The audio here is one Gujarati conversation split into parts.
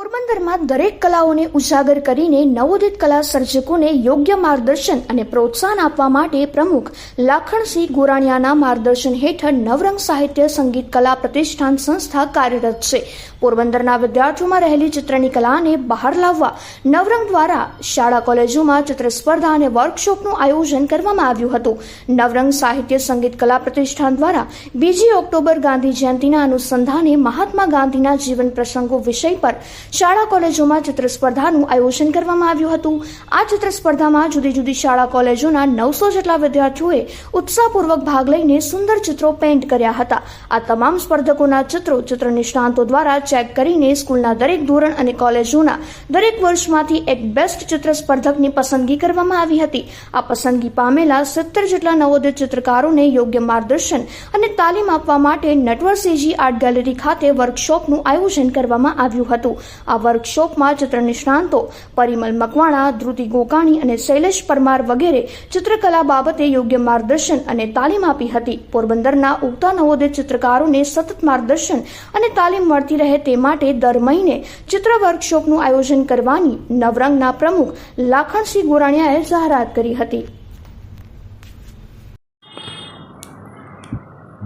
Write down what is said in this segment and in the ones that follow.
પોરબંદરમાં દરેક કલાઓને ઉજાગર કરીને નવોદિત કલા સર્જકોને યોગ્ય માર્ગદર્શન અને પ્રોત્સાહન આપવા માટે પ્રમુખ લાખણસિંહ ગોરાણીયાના માર્ગદર્શન હેઠળ નવરંગ સાહિત્ય સંગીત કલા પ્રતિષ્ઠાન સંસ્થા કાર્યરત છે. પોરબંદરના વિદ્યાર્થીઓમાં રહેલી ચિત્રની કલાને બહાર લાવવા નવરંગ દ્વારા શાળા કોલેજોમાં ચિત્ર સ્પર્ધા અને વર્કશોપનું આયોજન કરવામાં આવ્યું હતું. નવરંગ સાહિત્ય સંગીત કલા પ્રતિષ્ઠાન દ્વારા બીજી ઓક્ટોબર ગાંધી જયંતિના અનુસંધાને મહાત્મા ગાંધીના જીવન પ્રસંગો વિષય પર શાળા કોલેજોમાં ચિત્ર સ્પર્ધાનું આયોજન કરવામાં આવ્યું હતું. આ ચિત્ર સ્પર્ધામાં જુદી જુદી શાળા કોલેજોના નવસો જેટલા વિદ્યાર્થીઓએ ઉત્સાહપૂર્વક ભાગ લઈને સુંદર ચિત્રો પેઇન્ટ કર્યા હતા. આ તમામ સ્પર્ધકોના ચિત્રો ચિત્ર નિષ્ણાંતો દ્વારા ચેક કરીને સ્કૂલના દરેક ધોરણ અને કોલેજોના દરેક વર્ષમાંથી એક બેસ્ટ ચિત્ર સ્પર્ધકની પસંદગી કરવામાં આવી હતી. આ પસંદગી પામેલા સિત્તેર જેટલા નવોદિત ચિત્રકારોને યોગ્ય માર્ગદર્શન અને તાલીમ આપવા માટે નટવરસેજી આર્ટ ગેલેરી ખાતે વર્કશોપનું આયોજન કરવામાં આવ્યું હતું. આ વર્કશોપમાં ચિત્ર નિષ્ણાંતો, પરિમલ મકવાણા, ધ્રુતિ ગોકાણી અને શૈલેષ પરમાર વગેરે ચિત્રકલા બાબતે યોગ્ય માર્ગદર્શન અને તાલીમ આપી હતી. પોરબંદરના ઉગતા નવોદિત ચિત્રકારોને સતત માર્ગદર્શન અને તાલીમ મળતી રહે તે માટે દર મહિને ચિત્ર વર્કશોપનું આયોજન કરવાની નવરંગના પ્રમુખ લાખણસિંહ ગોરાણીયાએ જાહેરાત કરી હતી.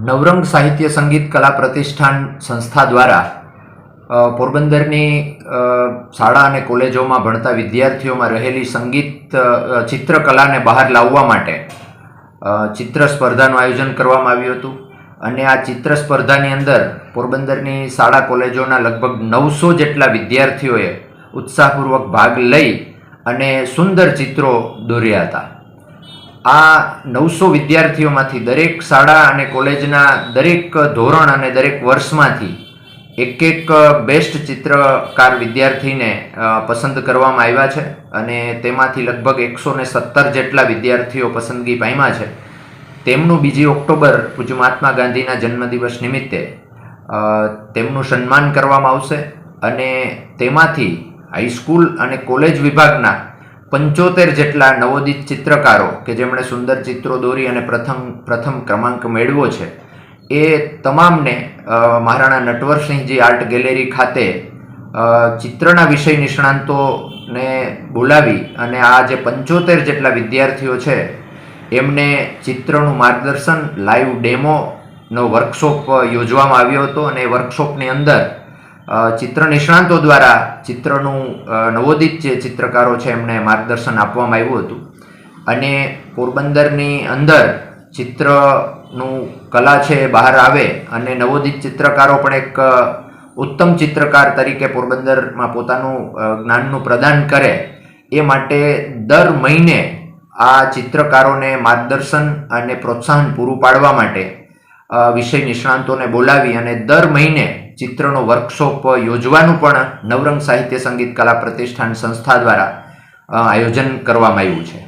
નવરંગ સાહિત્ય સંગીત કલા પ્રતિષ્ઠાન સંસ્થા દ્વારા પોરબંદરની શાળા અને કોલેજોમાં ભણતા વિદ્યાર્થીઓમાં રહેલી સંગીત ચિત્રકલાને બહાર લાવવા માટે ચિત્ર સ્પર્ધાનું આયોજન કરવામાં આવ્યું હતું. અને આ ચિત્ર સ્પર્ધાની અંદર પોરબંદરની શાળા કોલેજોના લગભગ નવસો જેટલા વિદ્યાર્થીઓએ ઉત્સાહપૂર્વક ભાગ લઈ અને સુંદર ચિત્રો દોર્યા હતા. આ નવસો વિદ્યાર્થીઓમાંથી દરેક શાળા અને કોલેજના દરેક ધોરણ અને દરેક વર્ષમાંથી એક એક બેસ્ટ ચિત્રકાર વિદ્યાર્થીને પસંદ કરવામાં આવ્યા છે અને તેમાંથી લગભગ એકસો ને સત્તર જેટલા વિદ્યાર્થીઓ પસંદગી પામ્યા છે. તેમનું બીજી ઓક્ટોબર પૂજ્ય મહાત્મા ગાંધીના જન્મદિવસ નિમિત્તે તેમનું સન્માન કરવામાં આવશે અને તેમાંથી હાઈસ્કૂલ અને કોલેજ વિભાગના પંચોતેર જેટલા નવોદિત ચિત્રકારો કે જેમણે સુંદર ચિત્રો દોરી અને પ્રથમ પ્રથમ ક્રમાંક મેળવ્યો છે એ તમામને મહારાણા નટવરસિંહજી આર્ટ ગેલેરી ખાતે ચિત્રના વિષય નિષ્ણાંતોને બોલાવી અને આ જે પંચોતેર જેટલા વિદ્યાર્થીઓ છે, એમને ચિત્રનું માર્ગદર્શન લાઈવ ડેમોનો વર્કશોપ યોજવામાં આવ્યો હતો અને એ વર્કશોપની અંદર ચિત્ર નિષ્ણાંતો દ્વારા ચિત્રનું નવોદિત જે ચિત્રકારો છે એમને માર્ગદર્શન આપવામાં આવ્યું હતું. અને પોરબંદરની અંદર ચિત્રનું કલા છે એ બહાર આવે અને નવોદિત ચિત્રકારો પણ એક ઉત્તમ ચિત્રકાર તરીકે પોરબંદરમાં પોતાનું જ્ઞાનનું પ્રદાન કરે એ માટે દર મહિને આ ચિત્રકારોને માર્ગદર્શન અને પ્રોત્સાહન પૂરું પાડવા માટે વિષય નિષ્ણાંતોને બોલાવી અને દર મહિને ચિત્રનો વર્કશોપ યોજવાનું પણ નવરંગ સાહિત્ય સંગીત કલા પ્રતિષ્ઠાન સંસ્થા દ્વારા આયોજન કરવામાં આવ્યું છે.